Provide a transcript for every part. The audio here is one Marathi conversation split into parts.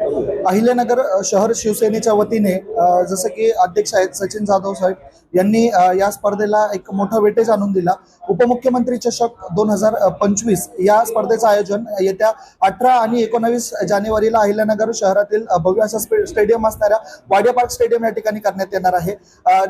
अहिल्यानगर शहर शिवसेनेच्या वतीने जसं की अध्यक्ष आहेत सचिन जाधव साहेब यांनी या स्पर्धेला एक मोठा वेटेज आणून दिला. उपमुख्यमंत्री चषक दोन हजार पंचवीस या स्पर्धेचं आयोजन येत्या अठरा आणि एकोणावीस जानेवारीला अहिल्यानगर शहरातील भव्य अशा स्टेडियम असणाऱ्या वाडिया पार्क स्टेडियम या ठिकाणी करण्यात येणार आहे.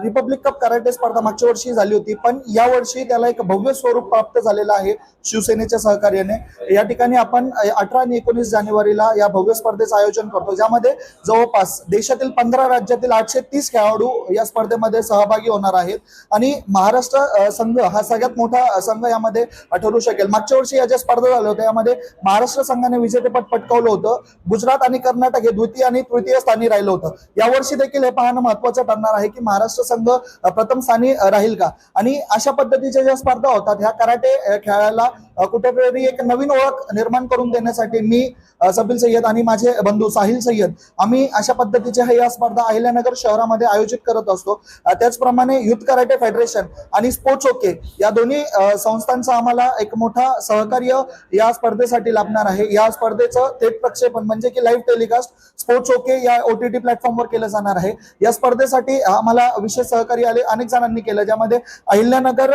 रिपब्लिक कप कराटे स्पर्धा मागच्या वर्षी झाली होती पण यावर्षी त्याला एक भव्य स्वरूप प्राप्त झालेलं आहे शिवसेनेच्या सहकार्याने. या ठिकाणी आपण अठरा आणि एकोणीस जानेवारीला या भव्य स्पर्धेचं आयोजन करतो. ज्यामध्ये जवळपास देशातील पंधरा राज्यातील आठशे तीस खेळाडू या स्पर्धेमध्ये सहभागी होणार आहेत. आणि महाराष्ट्र संघ हा सगळ्यात मोठा संघ यामध्ये ठरू शकेल. मागच्या वर्षी या ज्या स्पर्धा झाल्या होत्या यामध्ये महाराष्ट्र संघाने विजेतेपद पटकावलं होतं. गुजरात आणि कर्नाटक हे द्वितीय आणि तृतीय स्थानी राहिलं होतं. यावर्षी देखील हे पाहणं महत्वाचं ठरणार आहे की महाराष्ट्र संघ प्रथम स्थानी राहील का? आणि अशा पद्धतीच्या ज्या स्पर्धा होतात ह्या कराटे खेळायला खेळाला कुठेतरी एक नवीन ओळख निर्माण करून देण्यासाठी मी अ, सबिल सय्यद आणि माझे बंधू साहिल सय्यद. आम्ही अशा पद्धतीच्या ह्या स्पर्धा अहिल्यानगर शहरामध्ये आयोजित करत असतो. त्याचप्रमाणे युथ कराटे फेडरेशन आणि स्पोर्ट्स ओके या दोन्ही संस्थांचा आम्हाला एक मोठा सहकार्य या स्पर्धेसाठी लाभणार आहे. या स्पर्धेचं थेट प्रक्षेपण म्हणजे की लाईव्ह टेलिकास्ट स्पोर्ट्स ओके या ओटीटी प्लॅटफॉर्मवर केलं जाणार आहे. या स्पर्धेसाठी आम्हाला विशेष सहकार्य आले अनेक जणांनी केलं ज्यामध्ये Ahilyanagar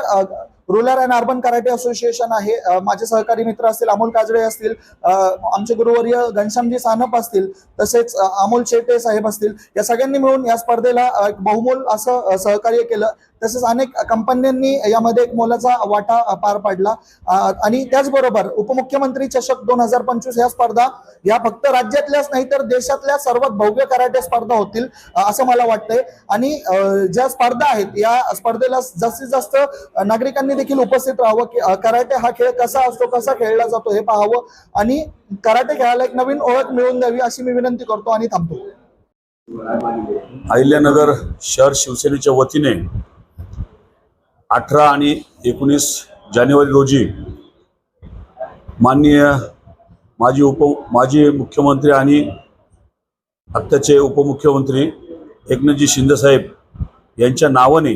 rural and urban karate association आहे. माझे सहकारी मित्र असतील अमोल काजळे असतील आमचे गुरुवर्य घनश्यामजी सानप असतील तसेच अमोल शेटे साहेब असतील या सगळ्यांनी मिळून या स्पर्धेला एक बहुमोल असं सहकार्य केलं. तसेच अनेक कंपन्यांनी यामध्ये एक मोलाचा वाटा पार पाडला. आणि त्याचबरोबर उपमुख्यमंत्री चषक दोन हजार पंचवीस या स्पर्धा या फक्त राज्यातल्याच नाही तर देशातल्या सर्वात भव्य कराटे स्पर्धा होतील असं मला वाटतंय. आणि ज्या स्पर्धा आहेत या स्पर्धेला जास्तीत जास्त नागरिकांनी नागरिकांनी देखील उपस्थित राहावं की कराटे हा खेळ कसा असतो कसा खेळला जातो हे पाहावं आणि कराटे खेळायला एक नवीन ओळख मिळवून द्यावी अशी मी विनंती करतो आणि थांबतो. अहिल्यानगर शहर शिवसेनेच्या वतीने अठरा आणि एकोणीस जानेवारी रोजी माननीय माजी उप माजी मुख्यमंत्री आणि आत्ताचे उपमुख्यमंत्री एकनाथजी शिंदेसाहेब यांच्या नावाने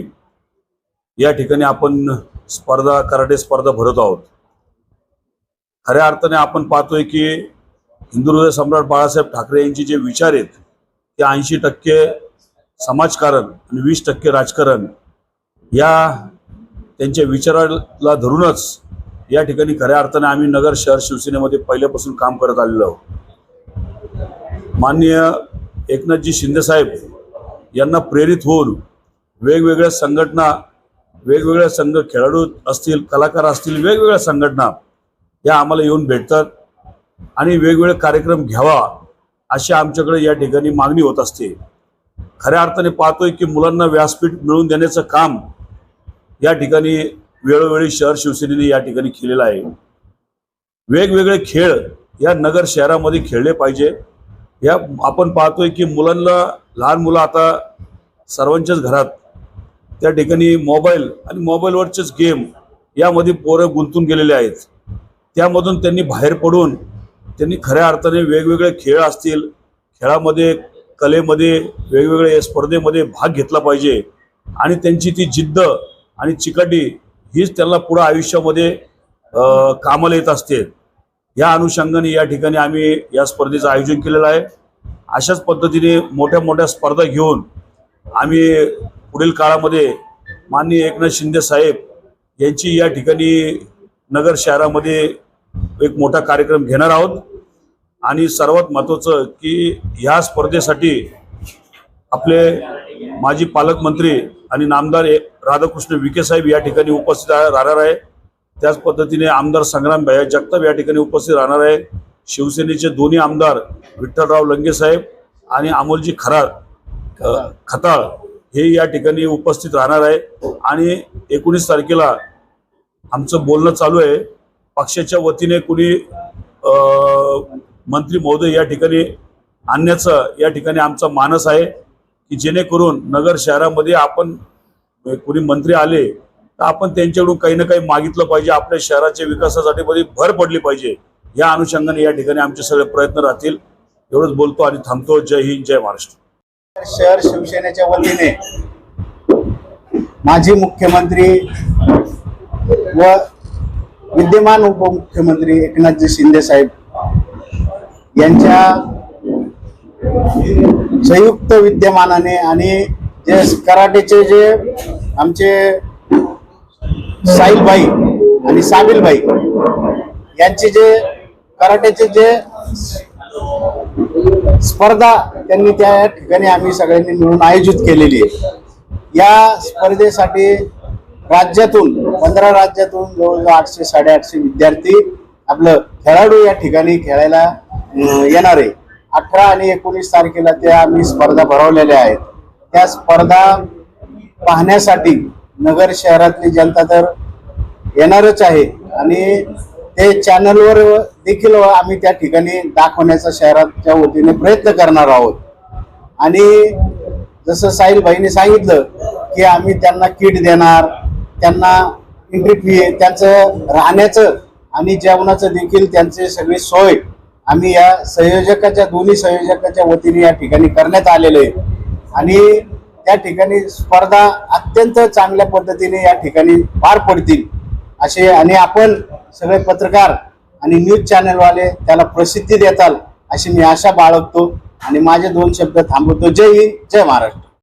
या ठिकाणी आपण स्पर्धा कराटे स्पर्धा भरत आहोत. खऱ्या अर्थाने आपण पाहतोय की हिंदुहृदय सम्राट बाळासाहेब ठाकरे यांचे जे विचार आहेत ते ऐंशी टक्के समाजकारण आणि वीस टक्के राजकारण या त्यांच्या विचाराला धरूनच या ठिकाणी खऱ्या अर्थाने आम्ही नगर शहर शिवसेनेमध्ये पहिल्यापासून काम करत आलेलो आहोत. माननीय एकनाथजी शिंदेसाहेब यांना प्रेरित होऊन वेगवेगळ्या संघटना वेगवेगळ्या संघ खेळाडू असतील कलाकार असतील वेगवेगळ्या संघटना या आम्हाला येऊन भेटतात आणि वेगवेगळे कार्यक्रम घ्यावा अशी आमच्याकडे या ठिकाणी मागणी होत असते. खऱ्या अर्थाने पाहतोय की मुलांना व्यासपीठ मिळवून देण्याचं काम या ठिकाणी वेळोवेळी शहर शिवसेनेने या ठिकाणी केलेलं आहे. वेगवेगळे खेळ या नगर शहरामध्ये खेळले पाहिजे. या आपण पाहतोय की मुलांना लहान मुलं आता सर्वांच्याच घरात त्या ठिकाणी मोबाईल आणि मोबाईलवरचेच गेम यामध्ये पोरं गुंतून गेलेले आहेत. त्यामधून त्यांनी बाहेर पडून त्यांनी खऱ्या अर्थाने वेगवेगळे खेळ असतील खेळामध्ये कलेमध्ये वेगवेगळ्या स्पर्धेमध्ये भाग घेतला पाहिजे. आणि त्यांची ती जिद्द आणि चिकाटी हीच त्यांना पुढं आयुष्यामध्ये कामाला येत असते. या अनुषंगाने या ठिकाणी आम्ही या स्पर्धेचं आयोजन केलेलं आहे. अशाच पद्धतीने मोठ्या मोठ्या स्पर्धा घेऊन आम्ही पुढील काळामध्ये माननीय एकनाथ शिंदे साहेब यांची या ठिकाणी नगर शहरामध्ये एक मोठा कार्यक्रम घेणार आहोत. आणि सर्वात महत्त्वाचं की ह्या स्पर्धेसाठी आपले माजी पालकमंत्री आणि नामदार राधाकृष्ण विखे साहेब या ठिकाणी उपस्थित राहणार आहे. त्याच पद्धतीने आमदार संग्राम भैया जगताप या ठिकाणी उपस्थित राहणार आहे शिवसेनेचे दोन्ही आमदार विठ्ठलराव लंगे साहेब आणि अमोलजी खराळ खताळ हे या ठिकाणी उपस्थित राहणार आहे. आणि एकोणीस तारखेला आमचं बोलणं चालू आहे. पक्षाच्या वतीने कुणी मंत्री महोदय या ठिकाणी आणण्याचं या ठिकाणी आमचा मानस आहे की जेणेकरून नगर शहरामध्ये आपण कुणी मंत्री आले तर आपण त्यांच्याकडून काही ना काही मागितलं पाहिजे. आपल्या शहराच्या विकासासाठी मध्ये भर पडली पाहिजे. या अनुषंगाने या ठिकाणी आमचे सगळे प्रयत्न राहतील. एवढंच बोलतो आणि थांबतो. जय हिंद जय महाराष्ट्र. शहर शिवसेनेच्या वतीने माजी मुख्यमंत्री व विद्यमान उपमुख्यमंत्री एकनाथजी शिंदे साहेब यांच्या संयुक्त विद्यमानाने आणि जे कराटेचे जे आमचे साहिलबाई आणि साबिलबाई यांचे जे कराटेचे जे स्पर्धा त्यांनी त्या ठिकाणी आम्ही सगळ्यांनी मिळून आयोजित केलेली आहे. या स्पर्धेसाठी राज्यातून पंधरा राज्यातून जवळजवळ आठशे साडेआठशे विद्यार्थी आपलं खेळाडू या ठिकाणी खेळायला येणार आहे. अठरा आणि एकोणीस तारखेला त्या आम्ही स्पर्धा भरवलेल्या आहेत. त्या स्पर्धा पाहण्यासाठी नगर शहरातली जनता तर येणारच आहे आणि ते चॅनलवर देखील आम्ही त्या ठिकाणी दाखवण्याचा शहराच्या वतीने प्रयत्न करणार आहोत. आणि जसं साहिलबाईंनी सांगितलं की आम्ही त्यांना किट देणार त्यांना एंट्री फी त्यांचं राहण्याचं आणि जेवणाचं देखील त्यांचे सगळी सोय आम्ही या संयोजकाच्या दोन्ही संयोजकाच्या वतीने या ठिकाणी करण्यात आलेलं आहे. आणि त्या ठिकाणी स्पर्धा अत्यंत चांगल्या पद्धतीने या ठिकाणी पार पडतील. असे आणि आपण सगळे पत्रकार आणि न्यूज चॅनलवाले त्याला प्रसिद्धी देताल अशी मी आशा बाळगतो आणि माझे दोन शब्द थांबवतो. जय हिंद जय महाराष्ट्र.